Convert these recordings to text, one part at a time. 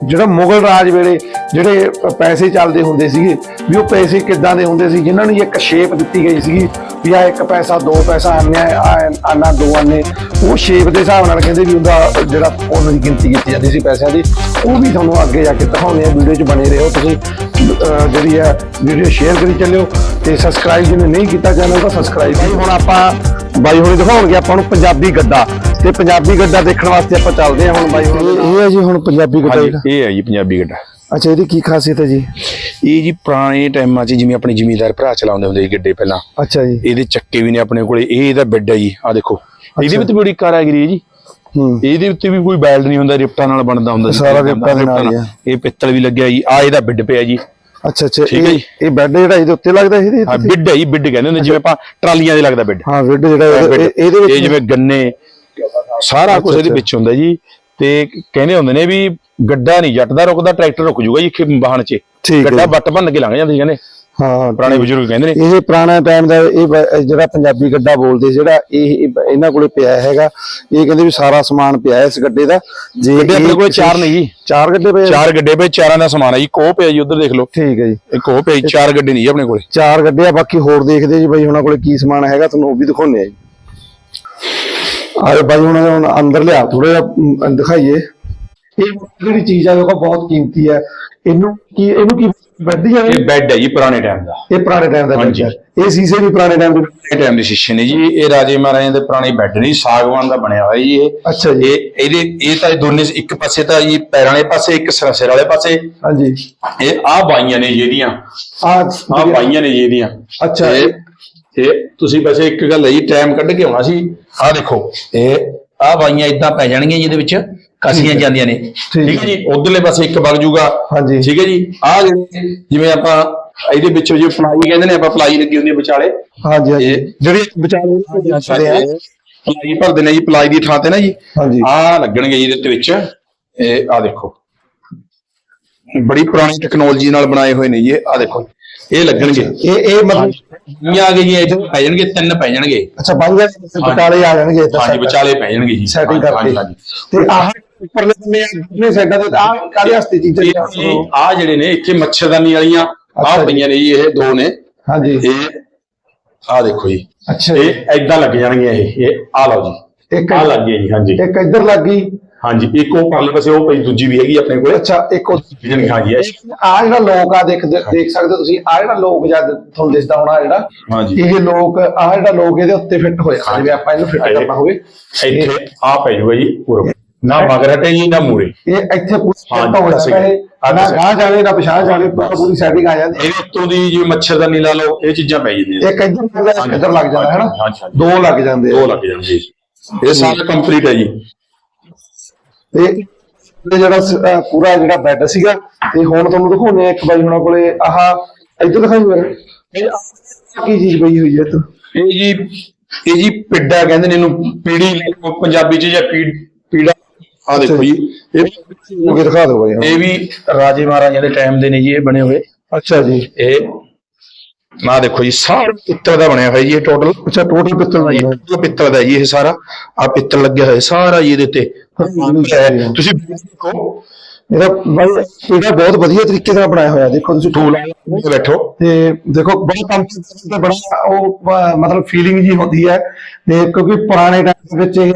ਜਿਹੜਾ ਮੁਗਲ ਰਾਜ ਵੇਲੇ ਜਿਹੜੇ ਪੈਸੇ ਚੱਲਦੇ ਹੁੰਦੇ ਸੀਗੇ, ਵੀ ਉਹ ਪੈਸੇ ਕਿੱਦਾਂ ਦੇ ਹੁੰਦੇ ਸੀ, ਜਿਨ੍ਹਾਂ ਨੂੰ ਇੱਕ ਸ਼ੇਪ ਦਿੱਤੀ ਗਈ ਸੀਗੀ, ਵੀ ਆ ਇੱਕ ਪੈਸਾ, ਦੋ ਪੈਸਾ, ਆਨੇ ਆ ਆਨਾ, ਦੋ ਆਨੇ, ਉਹ ਸ਼ੇਪ ਦੇ ਹਿਸਾਬ ਨਾਲ ਕਹਿੰਦੇ ਵੀ ਉਹਦਾ ਜਿਹੜਾ ਉਹਨਾਂ ਦੀ ਗਿਣਤੀ ਕੀਤੀ ਜਾਂਦੀ ਸੀ ਪੈਸਿਆਂ ਦੀ, ਉਹ ਵੀ ਤੁਹਾਨੂੰ ਅੱਗੇ ਜਾ ਕੇ ਦਿਖਾਉਂਦੇ ਆ, ਵੀਡੀਓ 'ਚ ਬਣੇ ਰਹੋ ਤੁਸੀਂ ਜਿਹੜੀ ਆ, ਵੀਡੀਓ ਸ਼ੇਅਰ ਕਰੀ ਚੱਲਿਓ ਤੇ ਸਬਸਕ੍ਰਾਈਬ ਜਿਹਨੇ ਨਹੀਂ ਕੀਤਾ ਚੈਨਲ ਦਾ ਸਬਸਕ੍ਰਾਈਬ ਵੀ ਹੁਣ ਆਪਾਂ ਬਾਈ ਹੁਣੇ ਦਿਖਾਉਣਗੇ ਆਪਾਂ ਨੂੰ ਪੰਜਾਬੀ ਗੱਡਾ ਤੇ ਪੰਜਾਬੀ ਗੱਡਾ ਦੇਖਣ ਵਾਸਤੇ ਆਪਾਂ ਚੱਲਦੇ ਹਾਂ ਹੁਣ ਬਾਈ ਹੁਣ ਇਹ ਹੈ ਜੀ ਹੁਣ ਪੰਜਾਬੀ ਗੱਡਾ ਇਹ ਹੈ ਜੀ ਪੰਜਾਬੀ ਗੱਡਾ। ਅੱਛਾ ਇਹਦੀ ਕੀ ਖਾਸੀਅਤ ਹੈ ਜੀ? ਇਹ ਜੀ ਪੁਰਾਣੇ ਟਾਈਮਾਂ 'ਚ ਜਿਵੇਂ ਆਪਣੇ ਜ਼ਿਮੀਂਦਾਰ ਭਰਾ ਚਲਾਉਂਦੇ ਹੁੰਦੇ ਸੀ ਗੱਡੇ ਪਹਿਲਾਂ। ਅੱਛਾ ਜੀ। ਇਹਦੇ ਚੱਕੇ ਵੀ ਨੇ ਆਪਣੇ ਕੋਲੇ ਇਹ ਇਹਦਾ ਬੈੱਡ ਹੈ ਜੀ ਆ ਦੇਖੋ। ਇਹਦੇ ਵਿੱਚ ਵੀ ਬੜੀ ਕਾਰਾਗਰੀ ਹੈ ਜੀ। ਹੂੰ। ਇਹਦੇ ਉੱਤੇ ਵੀ ਕੋਈ ਬੈਲਡ ਨਹੀਂ ਹੁੰਦਾ ਰਿਪਟਾਂ ਨਾਲ ਬਣਦਾ ਹੁੰਦਾ ਸੀ। ਸਾਰਾ ਰਿਪਟਾਂ ਦੇ ਨਾਲ। ਇਹ ਪਿੱਤਲ ਵੀ ਲੱਗਿਆ ਜੀ ਆ ਇਹਦਾ ਬਿੱਡ ਪਿਆ ਜੀ। ਅੱਛਾ ਅੱਛਾ ਇਹ। ਇਹ ਬੈੱਡ ਜਿਹੜਾ ਇਹਦੇ ਉੱਤੇ ਲੱਗਦਾ ਇਹਦੇ ਹਾਂ ਬਿੱਡ ਹੈ ਜੀ ਬਿੱਡ ਕਹਿੰਦੇ ਹੁੰਦੇ ਜਿਵੇਂ ਆਪਾਂ ਟਰਾਲੀਆਂ ਦੇ ਲੱਗਦਾ ਬਿੱਡ ਹਾਂ ਬੈੱਡ ਜਿਹੜਾ ਇਹਦੇ-। ਇਹ- ਵਿੱਚ ਜਿਵੇਂ ਗੰਨੇ ਸਾਰਾ ਕੁਝ ਇਹਦੇ ਵਿੱਚ ਹੁੰਦਾ ਜੀ। ਤੇ ਕਹਿੰਦੇ ਹੁੰਦੇ ਨੇ ਵੀ ਗੱਡਾ ਨਹੀਂ ਜੱਟ ਦਾ ਰੁਕਦਾ ਟਰੈਕਟਰ ਰੁਕ ਜੂਗਾ ਜੀ ਵਾਹਣ 'ਚ। ਗੱਡਾ ਵੱਟ ਭੰਨ ਕੇ ਲੰਘ ਜਾਂਦੇ ਸੀ ਕਹਿੰਦੇ। ਹਾਂ ਪੁਰਾਣੇ ਬਜ਼ੁਰਗ ਕਹਿੰਦੇ ਨੇ। ਇਹ ਪੁਰਾਣਾ ਟਾਈਮ ਦਾ ਇਹ ਬ- ਜਿਹੜਾ ਪੰਜਾਬੀ ਗੱਡਾ ਬੋਲਦੇ ਜਿਹੜਾ ਇਹ ਇਹ ਇਹਨਾਂ ਕੋਲੇ ਪਿਆ ਹੈਗਾ। ਇਹ ਕਹਿੰਦੇ ਵੀ ਸਾਰਾ ਸਮਾਨ ਪਿਆ ਹੈ ਇਸ ਗੱਡੇ ਦਾ। ਜੇ ਗੱਡੇ ਆਪਣੇ ਇਹ ਕੋਲੇ ਚਾਰ ਨੇ ਜੀ। ਚਾਰ ਗੱਡੇ ਪਏ ਆ? ਚਾਰ ਗੱਡੇ ਪਏ ਚਾਰਾਂ ਦਾ ਸਮਾਨ ਹੈ ਜੀ। ਕੋਹ ਪਿਆ ਜੀ ਉਧਰ ਦੇਖ ਲਓ। ਠੀਕ ਹੈ ਜੀ। ਇੱਕ ਉਹ ਪਿਆ ਜੀ, ਚਾਰ ਗੱਡੇ ਨਹੀਂ ਜੀ ਆਪਣੇ ਕੋਲੇ। ਚਾਰ ਗੱਡੇ ਆ ਬਾਕੀ ਹੋਰ ਦੇਖਦੇ ਜੀ ਬਾਈ ਉਹਨਾਂ ਕੋਲੇ ਕੀ ਸਮਾਨ ਹੈਗਾ ਤੁਹਾਨੂੰ ਉਹ ਵੀ ਦਿਖਾਉਣੇ ਆ ਜੀ। ਆਏ ਬਾਈ ਹੁਣ ਹੁਣ ਅੰਦਰ ਲਿਆ ਥੋੜਾ ਜਿਹਾ ਅਮ, ਦਿਖਾਈਏ। ਇਹ ਜਿਹੜੀ ਚੀਜ਼ ਆ? ਉਹ ਬਹੁਤ ਕੀਮਤੀ ਹੈ। ਇਹਨੂੰ ਕੀ ਇਹਨੂੰ ਕੀ ਵੱਡੀ ਆ ਇਹ ਬੈੱਡ ਹੈ ਜੀ ਪੁਰਾਣੇ ਟਾਈਮ ਦਾ। ਇਹ ਪੁਰਾਣੇ ਟਾਈਮ ਦਾ ਹਾਂਜੀ। ਬੈੱਡ ਹੈ। ਇਹ ਸੀਸੇ ਵੀ ਪੁਰਾਣੇ ਟਾਈਮ ਦੇ ਪੁਰਾਣੇ ਟਾਈਮ ਦੇ ਸ਼ੀਸ਼ੇ ਨੇ ਜੀ। ਇਹ ਰਾਜੇ ਮਹਾਰਾਜਿਆਂ ਦੇ ਪੁਰਾਣੇ ਬੈੱਡ ਨੇ ਜੀ, ਸਾਗਵਾਨ ਦਾ ਬਣਿਆ ਹੋਇਆ ਜੀ ਇਹ। ਅੱਛਾ ਜੀ। ਇਹ ਇਹਦੇ ਇਹ ਤਾਂ ਇਹ ਦੋਨੇ ਇੱਕ ਪਾਸੇ ਤਾਂ ਜੀ ਪੈਰਾਂ ਵਾਲੇ ਪਾਸੇ ਇੱਕ ਸਿਰ ਸਿਰ ਵਾਲੇ ਪਾਸੇ। ਹਾਂਜੀ। ਇਹ ਆ ਬਾਈਆਂ ਨੇ ਜੀ ਇਹਦੀਆਂ। ਆ ਆ ਬਾਈਆਂ ਨੇ ਜੀ ਇਹਦੀਆਂ। ਅੱਛਾ। ਇਹ ਇਹ ਤੁਸੀਂ ਵੈਸੇ ਇੱਕ ਗੱਲ ਹੈ ਜੀ ਟਾਈਮ ਕੱਢ ਕੇ ਆਉਣਾ ਸੀ। ਆ ਦੇਖੋ ਇਹ ਆ ਬਾਈਆਂ ਇਦਾਂ ਪੈ ਜਾਣਗੀਆਂ ਜਿਹਦੇ ਵਿੱਚ। ਕਸੀਆਂ ਜਾਂਦੀਆਂ ਨੇ। ਠੀਕ ਹੈ ਜੀ? ਉਧਰਲੇ ਪਾਸੇ ਇੱਕ ਵਗ ਜੂਗਾ। ਹਾਂਜੀ। ਠੀਕ ਹੈ ਜੀ? ਆ ਜਿਵੇਂ ਆਪਾਂ ਇਹਦੇ ਵਿੱਚ ਜੋ ਪਲਾਈ ਕਹਿੰਦੇ ਨੇ ਆਪਾਂ ਪਲਾਈ ਲੱਗੀ ਹੁੰਦੀ ਹੈ ਵਿਚਾਲੇ। ਹਾਂਜੀ ਹਾਂਜੀ। ਜਿਹੜੀ ਵਿਚਾਲੇ ਪਲਾਈ ਭਰਦੇ ਨੇ ਜੀ ਪਲਾਈ ਦੀ ਥਾਂ ਤੇ ਨਾ ਜੀ। ਆ ਲੱਗਣਗੇ ਜੀ ਇਹਦੇ ਵਿੱਚ। ਇਹ ਆ ਦੇਖੋ। ਬੜੀ ਪੁਰਾਣੀ ਟੈਕਨੋਲੋਜੀ ਨਾਲ ਬਣਾਏ ਹੋਏ ਨੇ ਜੀ ਇਹ। ਆ ਦੇਖੋ। ਇਹ ਲੱਗਣਗੇ। ਇਹ ਇਹ ਮਤਲਬ ਇਹ ਆ ਗਏ ਜੀ ਇੱਥੇ ਪੈ ਜਾਣਗੇ ਤਿੰਨ ਪੈ ਜਾਣਗੇ। ਅੱਛਾ ਬੰਦ ਵਿਚਾਲੇ ਆ ਜਾਣਗੇ। ਹਾਂਜੀ ਵਿਚਾਲੇ ਪੈ ਜਾਣਗੇ ਜੀ। ਸੈਟਿੰਗ ਕਰਕੇ। ਤੇ ਆਹ ਉੱਪਰਲੇ ਬੰਨੇ ਆਪਣੇ ਸਾਈਡਾਂ ਤੇ ਆ ਕਾਹਦੇ ਵਾਸਤੇ ਚੀਜ਼ਾਂ ਜਿਹੜੀਆਂ ਇਹ ਆ। ਜਿਹੜੇ ਨੇ ਇੱਥੇ ਮੱਛਰਦਾਨੀ ਵਾਲੀਆਂ ਅੱਛਾ ਆ ਜੀ। ਪਈਆਂ ਨੇ ਜੀ ਇਹ ਦੋ ਨੇ। ਹਾਂਜੀ। ਇਹ ਆ ਦੇਖੋ ਜੀ। ਅੱਛਾ ਜੀ। ਇਹ ਐਦਾਂ ਲੱਗ ਜਾਣਗੇ ਇਹ ਇਹ ਆ ਲਓ ਜੀ। ਇੱਕ ਆ ਲੱਗ ਗਏ ਜੀ ਹਾਂਜੀ। ਇੱਕ ਇੱਧਰ ਲੱਗ ਗਈ। ਹਾਂਜੀ ਇੱਕ ਉਹ ਪਰਲੇ ਪਾਸੇ ਉਹ ਪਈ ਦੂਜੀ ਵੀ ਹੈਗੀ ਆਪਣੇ ਕੋਲੇ। ਅੱਛਾ ਇੱਕ ਉਹ- ਜਿਹੜੀ ਹਾਂਜੀ ਇਹ- ਆ ਜਿਹੜਾ ਲੋਕ ਆ ਦੇਖ ਦੇਖ ਸਕਦੇ ਤੁਸੀਂ ਆ ਜਿਹੜਾ ਲੋਕ ਜਦ ਤੁਹਾਨੂੰ ਦਿਸਦਾ ਹੋਣਾ ਜਿਹੜਾ ਹਾਂਜੀ। ਇਹ ਲੋਕ ਆ ਜਿਹੜਾ ਲੋਕ ਇਹਦੇ ਉੱਤੇ ਫਿੱਟ ਹੋਇਆ ਜਿਵੇਂ ਆਪਾਂ ਇਹਨੂੰ ਫਿੱਟ। ਕਰਨਾ ਹੋਵੇ। ਇੱਥੇ ਆ ਪੈ ਜਾਊਗਾ ਜੀ ਪੂਰਾ। ਨਾ ਮਗਰ ਹਟੇ ਜੀ ਨਾ ਮੂਰੇ। ਇਹ ਇੱਥੇ ਹਾਂਜੀ, ਸੈੱਟ ਹੋ ਜਾਂਦਾ ਹੈ। ਨਾ ਗਾਹ ਜਾਣੇ ਨਾ ਪਿਛਾਹ ਜਾਣੇ ਪੂਰਾ ਸੈਟਿੰਗ ਆ ਜਾਂਦੀ। ਇਹਦੇ ਉੱਤੋਂ ਦੀ ਜਿਵੇਂ ਮੱਛਰਦਾਨੀ ਲਾ ਲਓ ਇਹ ਚੀਜ਼ਾਂ ਪੈ ਜਾਂਦੀਆਂ। ਇੱਕ ਇੱਧਰ ਲੱਗਦਾ ਇੱਧਰ ਲੱਗ ਜਾਂਦਾ ਹੈ ਨਾ। ਦੋ ਲੱਗ ਜਾਂਦੇ। ਦੋ ਲੱਗ ਜਾਣਗੇ ਇਹ ਸਾਰਾ ਕੰਪਲੀਟ ਹੈ ਜੀ। ਤੇ ਇਹ ਜਿਹੜਾ ਪੂਰਾ ਜਿਹੜਾ ਬੈੱਡ ਸੀਗਾ ਤੇ ਹੁਣ ਤੁਹਾਨੂੰ ਦਿਖਾਉਣੇ ਆ ਇੱਕ ਬਾਈ ਹੁਣਾਂ ਕੋਲੇ। ਆਹ ਇੱਧਰ ਦਿਖਾਈ ਮੇਰਾ ਇਹ ਕੀ ਚੀਜ਼ ਪਈ ਹੋਈ ਹੈ ਇਹ ਜੀ ਇਹ ਜੀ ਪਿੱਡਾ ਕਹਿੰਦੇ ਨੇ ਇਹਨੂੰ ਪੀੜੀ ਪੰਜਾਬੀ ਚ ਜਾਂ ਪੀੜਾ ਆ ਦੇਖੋ ਜੀ। ਇਹ ਉਹ ਦਿਖਾ ਦਿਓ ਬਾਈ। ਇਹ ਵੀ ਰਾਜੇ ਮਹਾਰਾਜਿਆਂ ਦੇ ਟਾਈਮ ਦੇ ਨੇ ਜੀ ਇਹ ਬਣੇ ਹੋਏ। ਅੱਛਾ ਜੀ। ਇਹ ਨਾ ਦੇਖੋ ਜੀ ਸਾਰਾ ਪਿੱਤਲ ਦਾ ਬਣਿਆ ਹੋਇਆ ਜੀ ਇਹ ਟੋਟਲ ਅੱਛਾ ਟੋਟਲ ਪਿੱਤਲ ਦਾ। ਇਹ ਪਿੱਤਲ ਦਾ ਜੀ ਇਹ ਸਾਰਾ। ਆ ਪਿੱਤਲ ਲੱਗਿਆ ਹੋਇਆ ਸਾਰਾ ਜੀ ਇਹਦੇ ਉੱਤੇ। ਤੁਸੀਂ ਦੇਖੋ। ਇਹਦਾ ਇਹਦਾ ਬਹੁਤ ਵਧੀਆ ਤਰੀਕੇ ਨਾਲ ਬਣਾਇਆ ਹੋਇਆ ਦੇਖੋ ਤੁਸੀਂ। ਟੂਲ ਬੈਠੋ। ਤੇ ਦੇਖੋ ਬੜਾ ਕੰਮ ਤੇ ਬੜਾ ਉਹ ਮਤਲਬ ਫੀਲਿੰਗ ਜੀ ਹੁੰਦੀ ਹੈ। ਤੇ ਕਿਉਂਕਿ ਪੁਰਾਣੇ ਟਾਈਮ ਵਿੱਚ ਇਹ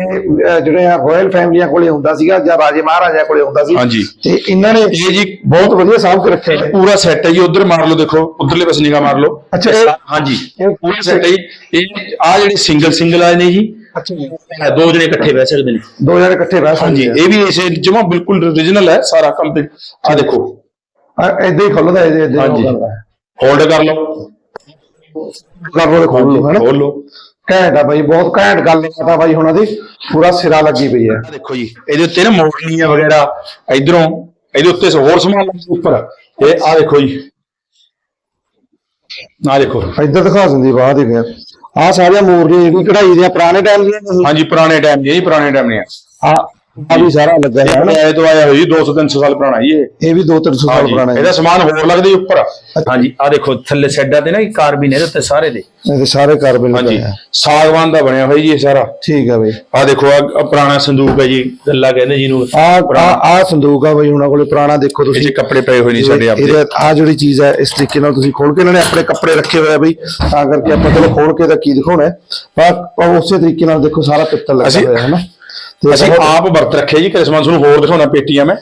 ਜਿਹੜੇ ਆ ਰਾਇਲ ਫੈਮਲੀਆਂ ਕੋਲੇ ਹੁੰਦਾ ਸੀਗਾ ਜਾਂ ਰਾਜੇ ਮਹਾਰਾਜਾ ਕੋਲੇ ਹੁੰਦਾ ਸੀ। ਹਾਂਜੀ। ਤੇ ਇਹਨਾਂ ਨੇ ਇਹ ਜੀ ਬਹੁਤ ਵਧੀਆ ਸਾਂਭ ਕੇ ਰੱਖਿਆ ਹੈ ਪੂਰਾ ਸੈੱਟ ਹੈ ਜੀ ਉਧਰ ਮਾਰ ਲਓ ਦੇਖੋ ਉਧਰਲੇ ਪਾਸੇ ਨਿਗਾਹ ਮਾਰ ਲਓ। ਅੱਛਾ, ਹਾਂਜੀ ਇਹ ਪੂਰਾ ਸੈੱਟ ਹੈ ਜੀ। ਇਹ ਆ ਜਿਹੜੇ ਸਿੰਗਲ ਸਿੰਗਲ ਆਏ ਨੇ ਜੀ ਅੱਛਾ ਜੀ ਇਹ ਦੋ ਜਣੇ ਇਕੱਠੇ ਬਹਿ ਸਕਦੇ ਨੇ। ਦੋ ਜਣੇ ਇਕੱਠੇ ਬੈਠ ਹਾਂਜੀ ਸਕਦੇ ਇਹ ਵੀ ਇਸੇ ਜਮਾ ਬਿਲਕੁਲ origignal ਹੈ ਸਾਰਾ ਕੰਪਲੀਟ ਆ ਦੇਖੋ। ਆ ਇਦਾਂ ਹੀ ਖੁੱਲਦਾ ਇਹ ਇਦਾਂ ਹਾਂਜੀ। ਹੀ ਕਰਦਾ ਹੈ। ਹੋਲਡ ਕਰ ਲਓ। ਕਰ ਲੋ ਖੋਲ ਲੋ ਹੈਨਾ ਖੋਲ ਲਓ। ਘੈਂਟ ਆ ਬਾਈ ਬਹੁਤ ਘੈਂਟ ਗੱਲ ਪਤਾ ਬਾਈ ਹੁਣਾਂ ਦੀ। ਪੂਰਾ ਸਿਰਾ ਲੱਗੀ ਪਈ ਹੈ। ਆ ਦੇਖੋ ਜੀ ਇਹਦੇ ਉੱਤੇ ਨਾ ਮੋੜਨੀਆਂ ਵਗੈਰਾ ਇਧਰੋਂ ਇਹਦੇ ਉੱਤੇ ਹੋਰ ਸਮਾਨ ਲੱਗਾ ਉੱਪਰ। ਇਹ ਆ ਦੇਖੋ ਜੀ। ਆ ਦੇਖੋ। ਇੱਧਰ ਦਿਖਾ ਦਿੰਦੀ ਬਾਹਰ ਹੀ ਫਿਰ। ਆ ਸਾਰੀਆਂ ਮੂਰਨੀਆਂ ਜਿਹੜੀ ਕਢਾਈ ਦੀਆਂ ਪੁਰਾਣੇ ਟਾਈਮ ਦੀਆਂ। ਹਾਂਜੀ ਪੁਰਾਣੇ ਟਾਈਮ ਦੀ ਜੀ ਪੁਰਾਣੇ ਟਾਈਮ ਦੀਆਂ ਆ ਆ ਵੀ ਸਾਰਾ ਲੱਗਾ ਹੈ ਨਾ। ਆਏ ਤੋਂ ਆਇਆ ਹੋਈ 200 300 ਸਾਲ ਪੁਰਾਣਾ ਜੀ ਇਹ। ਇਹ ਵੀ 2-300 ਸਾਲ ਹਾਂਜੀ ਪੁਰਾਣਾ ਹੈ ਇਹਦਾ ਸਮਾਨ ਹੋਰ ਲੱਗਦਾ ਜੀ ਉੱਪਰ ਹਾਂਜੀ ਆ ਦੇਖੋ ਥੱਲੇ ਸੈੱਡਾਂ ਤੇ ਨਾ ਕਾਰਬਨ ਇਹਦੇ ਉੱਤੇ ਸਾਰੇ ਦੇ। ਇਹਦੇ ਸਾਰੇ ਕਾਰਬਨ ਹਾਂਜੀ ਲੱਗਾ ਹੈ ਸਾਗਵਾਨ ਦਾ ਬਣਿਆ ਹੋਇਆ ਜੀ ਇਹ ਸਾਰਾ। ਠੀਕ ਹੈ ਬਈ। ਆ ਦੇਖੋ ਆ ਪੁਰਾਣਾ ਸੰਦੂਕ ਹੈ ਜੀ ਗੱਲਾ ਕਹਿੰਦੇ ਜਿਹਨੂੰ ਆ ਆ ਆ ਸੰਦੂਕ ਆ ਬਈ ਉਹਨਾਂ ਕੋਲੇ ਪੁਰਾਣਾ ਦੇਖੋ ਇਹ 'ਚ ਤੁਸੀਂ ਕੱਪੜੇ ਪਏ ਹੋਏ ਨੇ ਸਾਡੇ ਆਪਦੇ ਇਹਦੇ ਆ ਜਿਹੜੀ ਚੀਜ਼ ਹੈ ਇਸ ਤਰੀਕੇ ਨਾਲ ਤੁਸੀਂ ਖੋਲ ਕੇ ਇਹਨਾਂ ਨੇ ਆਪਣੇ ਕੱਪੜੇ ਰੱਖੇ ਹੋਏ ਆ ਬਈ। ਤਾਂ ਕਰਕੇ ਆਪਾਂ ਚਲੋ ਖੋਲ ਕੇ ਤਾਂ ਕੀ ਦਿਖਾਉਣਾ ਹੈ। ਪਰ ਪਰ ਉਸੇ ਤਰੀਕੇ ਨਾਲ ਦੇਖੋ ਸਾਰਾ ਪਿੱਤਲ ਲੱਗਾ ਅਸੀਂ- ਹੋਇਆ ਹੈ ਨਾ। ਤੇ ਅਸੀਂ ਆਪ ਵਰਤ ਰੱਖਿਆ ਜੀ ਘਰੇ ਸਮਾਨ ਤੁਹਾਨੂੰ ਹੋਰ ਦਿਖਾਉਣਾ ਪੇਟੀਆਂ ਮੈਂ।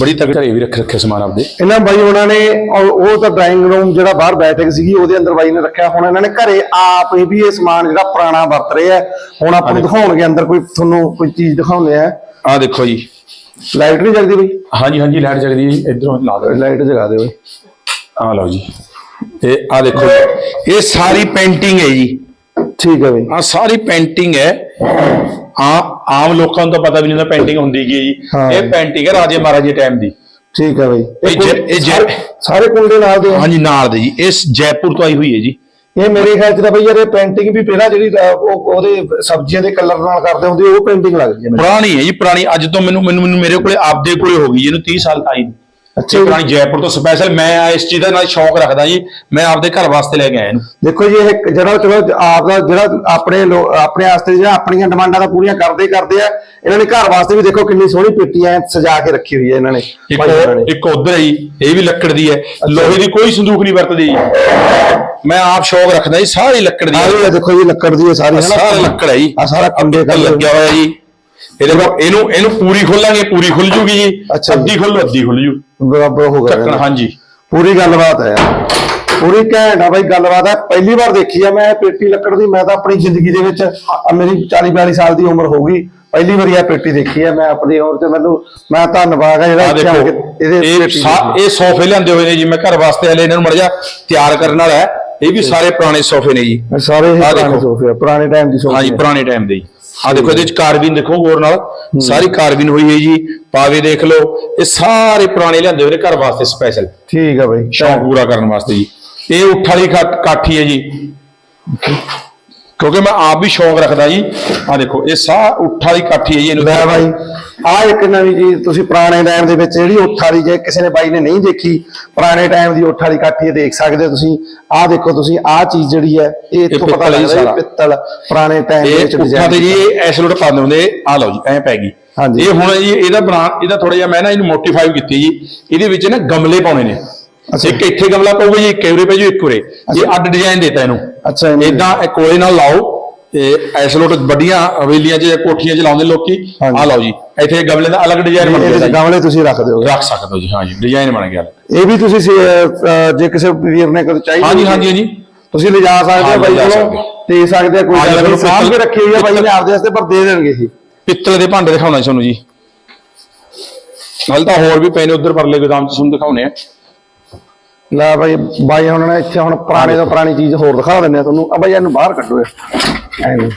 ਬੜੀ ਤਕੜੇ ਘਰੇ ਵੀ ਰੱਖ ਰੱਖੇ ਸਮਾਨ ਆਪਦੇ। ਇਹਨਾਂ ਬਾਈ ਉਹਨਾਂ ਨੇ ਉਹ ਤਾਂ ਡਰਾਇੰਗ ਰੂਮ ਜਿਹੜਾ ਬਾਹਰ ਬੈਠਕ ਸੀਗੀ ਉਹਦੇ ਅੰਦਰ ਬਾਈ ਨੇ ਰੱਖਿਆ। ਹੁਣ ਇਹਨਾਂ ਨੇ ਘਰੇ ਆਪ ਹੀ ਵੀ ਇਹ ਸਮਾਨ ਜਿਹੜਾ ਪੁਰਾਣਾ ਵਰਤ ਰਹੇ ਆ। ਹੁਣ ਆਪਾਂ ਨੂੰ ਦਿਖਾਉਣਗੇ ਅੰਦਰ ਕੋਈ ਤੁਹਾਨੂੰ ਕੋਈ ਚੀਜ਼ ਦਿਖਾਉਂਦੇ ਆ। ਆ ਦੇਖੋ ਜੀ। ਲਾਈਟ ਨਹੀਂ ਜਗਦੀ ਬਈ? ਹਾਂਜੀ ਹਾਂਜੀ ਲਾਈਟ ਜਗਦੀ ਜੀ। ਇਧਰੋਂ ਲਾ ਦਿਓ। ਲਾਈਟ ਜਗਾ ਦੇ ਬਈ। ਆ ਲਓ ਜੀ। ਇਹ ਆ ਦੇਖੋ। ਇਹ ਸਾਰੀ ਪੇਂਟਿੰਗ ਹੈ ਜੀ। ਠੀਕ ਹੈ ਬਈ। ਆ ਸਾਰੀ ਪੇਂਟਿੰਗ ਹੈ। ਆ ਆਮ ਲੋਕਾਂ ਨੂੰ ਤਾਂ ਪਤਾ ਵੀ ਨਹੀਂ ਹੁੰਦਾ ਪੇਂਟਿੰਗ ਹੁੰਦੀ ਕੀ ਹੈ ਜੀ। ਇਹ ਪੇਂਟਿੰਗ ਹੈ ਰਾਜੇ ਮਹਾਰਾਜੇ ਟਾਈਮ ਦੀ। ਠੀਕ ਹੈ ਬਈ। ਇਹ ਸਾਰੇ- ਸਾਰੇ ਕੁੰਡੇ ਨਾਲ ਦੇ? ਹਾਂਜੀ ਨਾਲ ਦੇ ਜੀ। ਇਹ ਜੈਪੁਰ ਤੋਂ ਆਈ ਹੋਈ ਹੈ ਜੀ। ਇਹ ਮੇਰੇ ਖਿਆਲ ਚ ਤਾਂ ਬਈ ਯਾਰ ਇਹ ਪੇਂਟਿੰਗ ਵੀ ਪਹਿਲਾਂ ਜਿਹੜੀ ਉਹਦੇ ਸਬਜ਼ੀਆਂ ਦੇ ਕਲਰ ਨਾਲ ਕਰਦੇ ਹੁੰਦੇ ਉਹ ਪੇਂਟਿੰਗ ਲੱਗਦੀ ਹੈ ਪੁਰਾਣੀ ਹੈ ਜੀ ਪੁਰਾਣੀ। ਅੱਜ ਤੋਂ ਮੈਨੂੰ ਮੈਨੂੰ ਮੇਰੇ ਕੋਲੇ ਆਪਦੇ ਕੋਲੇ ਹੋ ਗਈ ਇਹਨੂੰ 30 ਸਾਲ ਆਈ। ਅੱਛਾ। ਪੁਰਾਣੀ ਜੈਪੁਰ ਤੋਂ ਸਪੈਸ਼ਲ ਮੈਂ ਇਸ ਚੀਜ਼ ਦਾ ਨਾਲ ਸ਼ੌਕ ਰੱਖਦਾ ਜੀ। ਮੈਂ ਆਪਦੇ ਘਰ ਵਾਸਤੇ ਲੈ ਕੇ ਆਇਆ ਇਹਨੂੰ। ਦੇਖੋ ਜੀ ਇਹ ਜਿਹੜਾ ਚਲੋ ਆਪ ਦਾ ਜਿਹੜਾ ਆਪਣੇ ਆਪਣੇ ਵਾਸਤੇ ਜਿਹੜਾ ਆਪਣੀਆਂ ਡਿਮਾਂਡਾਂ ਤਾਂ ਪੂਰੀਆਂ ਕਰਦੇ ਕਰਦੇ ਆ। ਇਹਨਾਂ ਨੇ ਘਰ ਵਾਸਤੇ ਵੀ ਦੇਖੋ ਕਿੰਨੀ ਸੋਹਣੀ ਪੇਟੀਆਂ ਸਜਾ ਕੇ ਰੱਖੀ ਹੋਈ ਹੈ ਇਹਨਾਂ ਨੇ ਇੱਕ ਉਧਰ ਹੈ ਇਹ ਵੀ ਲੱਕੜ ਦੀ ਹੈ। ਲੋਹੇ ਦੀ ਕੋਈ ਸੰਦੂਕ ਨਹੀਂ ਵਰਤਦੀ ਜੀ। ਮੈਂ ਆਪ ਸ਼ੌਕ ਰੱਖਦਾ ਜੀ ਸਾਰੀ ਲੱਕੜ ਦੀ ਆਹ ਹੈ ਦੇਖੋ ਜੀ ਲੱਕੜ ਦੀ ਹੈ ਸਾਰੀ ਹੈ ਨਾ ਸਾਰਾ ਲੱਕੜ ਹੈ ਜੀ। ਆ ਸਾਰਾ ਕੰਡੇ ਕਰ ਲੱਗਿਆ ਹੋਇਆ ਜੀ। ਇਹਦੇ ਬਾਅਦ ਇਹਨੂੰ ਇਹਨੂੰ ਪੂਰੀ ਖੋਲਾਂਗੇ ਪੂਰੀ ਖੁੱਲ ਜੂਗੀ ਜੀ। ਅੱਛਾ ਜੀ। ਅੱਧੀ ਖੁੱਲ ਅੱਧੀ ਖੁੱਲ ਜੂ। ਬਰਾਬਰ ਹੋ ਗਿਆ ਢੱਕਣ ਹਾਂਜੀ। ਪੂਰੀ ਗੱਲਬਾਤ ਹੈ ਪੂਰੀ ਘੈਂਟ ਆ ਬਾਈ ਗੱਲਬਾਤ ਹੈ। ਪਹਿਲੀ ਵਾਰ ਦੇਖੀ ਆ ਮੈਂ ਇਹ ਪੇਟੀ ਲੱਕੜ ਦੀ ਮੈਂ ਤਾਂ ਆਪਣੀ ਜ਼ਿੰਦਗੀ ਦੇ ਵਿੱਚ ਆ ਮੇਰੀ 40 42 ਸਾਲ ਦੀ ਉਮਰ ਹੋ ਗਈ। ਪਹਿਲੀ ਵਾਰੀ ਇਹ ਪੇਟੀ ਦੇਖੀ ਹੈ ਮੈਂ ਆਪਣੀ ਉਮਰ ਤੇ ਮੈਨੂੰ ਮੈਂ ਧੰਨਵਾਦ ਆ ਜਿਹੜਾ ਆ ਇੱਥੇ ਆ ਕੇ ਦੇਖੋ ਇਹਦੇ ਇਹ ਪੇਟੀ ਸਾ- ਇਹ ਸੋਫੇ ਲਿਆਂਦੇ ਹੋਏ ਨੇ ਜੀ ਮੈਂ ਘਰ ਵਾਸਤੇ ਹਲੇ ਇਹਨਾਂ ਨੂੰ ਮੜ ਜਾ ਤਿਆਰ ਕਰਨ ਵਾਲਾ ਹੈ। ਇਹ ਵੀ ਸਾਰੇ ਪੁਰਾਣੇ ਸੋਫੇ ਨੇ ਜੀ। ਇਹ ਸਾਰੇ ਇਹ ਆਹ ਪੁਰਾਣੇ ਦੇਖੋ। ਸੋਫੇ ਆ ਪੁਰਾਣੇ ਟਾਈਮ ਦੀ ਸੋਫੇ ਹਾਂਜੀ ਆ। ਪੁਰਾਣੇ ਟਾਈਮ ਦੇ ਜੀ ਆ ਦੇਖੋ ਇਹਦੇ ਵਿੱਚ ਕਾਰਬਿਨ ਦੇਖੋ ਗੌਰ ਨਾਲ ਸਾਰੀ ਕਾਰਬਿਨ ਹੋਈ ਹੈ ਜੀ ਪਾਵੇ ਦੇਖ ਲਓ ਇਹ ਸਾਰੇ ਪੁਰਾਣੇ ਲਿਆਂਦੇ ਹੋਏ ਘਰ ਵਾਸਤੇ ਸਪੈਸ਼ਲ ਠੀਕ ਆ ਬਾਈ। ਸ਼ੌਂਕ ਪੂਰਾ ਕਰਨ ਵਾਸਤੇ ਜੀ। ਇਹ ਉੱਠ ਵਾਲੀ ਕਾਠੀ ਹੈ ਜੀ। ਕਿਉਂਕਿ ਮੈਂ ਆਪ ਵੀ ਸ਼ੌਂਕ ਰੱਖਦਾ ਜੀ। ਆ ਦੇਖੋ ਇਹ ਸਾ ਉੱਠ ਵਾਲੀ ਕਾਠੀ ਹੈ ਜੀ ਇਹਨੂੰ ਲੈ ਬਾਈ ਆ ਇੱਕ ਨਵੀਂ ਚੀਜ਼ ਤੁਸੀਂ ਪੁਰਾਣੇ ਟਾਈਮ ਦੇ ਵਿੱਚ ਜਿਹੜੀ ਉੱਠ ਵਾਲੀ ਜੇ ਕਿਸੇ ਨੇ ਬਾਈ ਨੇ ਨਹੀਂ ਦੇਖੀ ਪੁਰਾਣੇ ਟਾਈਮ ਦੀ ਉੱਠ ਵਾਲੀ ਕਾਠੀ ਇਹ ਦੇਖ ਸਕਦੇ ਹੋ ਤੁਸੀਂ। ਆਹ ਦੇਖੋ ਤੁਸੀਂ ਆਹ ਚੀਜ਼ ਜਿਹੜੀ ਹੈ ਇਹ ਇੱਥੋਂ ਪਤਾ ਜੀ ਲੱਗਦਾ। ਇਹ ਪਿੱਤਲ ਪੁਰਾਣੇ ਟਾਈਮ ਦੇ ਵਿੱਚ ਇਹ ਉੱਠਾਂ design ਤੇ ਜੀ ਐਸ ਲੋਟ ਪਾਉਂਦੇ ਹੁੰਦੇ ਆ ਲਓ ਜੀ ਐ ਪੈ ਗਈ। ਹਾਂਜੀ। ਇਹ ਹੁਣ ਜੀ ਇਹਦਾ ਬਣਾ ਇਹਦਾ ਥੋੜਾ ਜਿਹਾ ਮੈਂ ਨਾ ਇਹਨੂੰ ਮੋਡੀਫਾਈ ਕੀਤੀ ਜੀ। ਇਹਦੇ ਵਿੱਚ ਨਾ ਗਮਲੇ ਪਾਉਣੇ ਨੇ। ਇੱਕ ਇੱਥੇ ਗਮਲਾ ਪਊਗਾ ਜੀ ਇੱਕ ਉਰੇ ਪੈ ਜੀ ਇੱਕ ਉਰੇ। ਇਹ ਅੱਡ ਡਿਜ਼ਾਈਨ ਦਿੱਤਾ ਇਹਨੂੰ। ਅੱਛਾ ਇਦਾਂ ਇਹ ਕੋਲੇ ਨਾਲ ਲਾਓ ਤੇ ਐਸ ਲੋਟ ਵੱਡੀਆਂ ਹਵੇਲੀਆਂ 'ਚ ਜਾਂ ਕੋਠੀਆਂ 'ਚ ਲਾਉਂਦੇ ਲੋਕੀ। ਆ ਲਓ ਜੀ। ਇੱਥੇ ਗਮਲੇ ਦਾ ਅਲੱਗ ਡਿਜ਼ਾਈਨ ਬਣ ਗਿਆ ਜੀ। ਗਮਲੇ ਤੁਸੀਂ ਰੱਖ ਦਿਓਗੇ ਰੱਖ ਸਕਦੇ ਹੋ ਜੀ ਹਾਂ ਜੀ ਡਿਜ਼ਾਈਨ ਬਣ ਗਿਆ। ਇਹ ਵੀ ਤੁਸੀਂ ਜੇ ਕਿਸੇ ਵੀਰ ਨੇ ਕਦੇ ਚਾਹੀਦੀ ਹਾਂਜੀ ਹੋਵੇ, ਹਾਂਜੀ ਹਾਂਜੀ। ਤੁਸੀਂ ਲਿਜਾ ਸਕਦੇ ਹਾਂ, ਹੋ ਬਾਈ ਕੋਲੋਂ ਹੋ। ਦੇ ਸਕਦੇ ਆ ਕੋਈ ਹਾਂ, ਗੱਲ ਨਹੀਂ। ਸਾਂਭ ਕੇ ਰੱਖੀ ਹੋਈ ਆ ਬਾਈ ਨੇ ਆਪਦੇ ਵਾਸਤੇ ਪਰ ਦੇ ਦੇਣਗੇ ਇਹ। ਪਿੱਤਲ ਦੇ ਭਾਂਡੇ ਦਿਖਾਉਣਾ ਜੀ ਤੁਹਾਨੂੰ ਜੀ। ਨਾਲ ਤਾਂ ਹੋਰ ਵੀ ਪਏ ਨੇ ਉਧਰ ਪਰਲੇ ਗੋਦਾਮ 'ਚ ਤੁਹਾਨੂੰ ਦਿਖਾਉਣੇ ਆ। ਲੈ ਬਾਈ ਬਾਈ ਹੁਣ ਨਾ ਇੱਥੇ ਹੁਣ ਪੁਰਾਣੇ ਤੋਂ ਪੁਰਾਣੀ ਚੀਜ਼ ਹੋਰ ਦਿਖਾ ਦਿੰਦੇ ਆ ਤੁਹਾਨੂੰ। ਆ ਬਾਈ, ਇਹਨੂੰ ਬਾਹਰ ਕੱਢੋ ਇਹ। ਐਵੇਂ।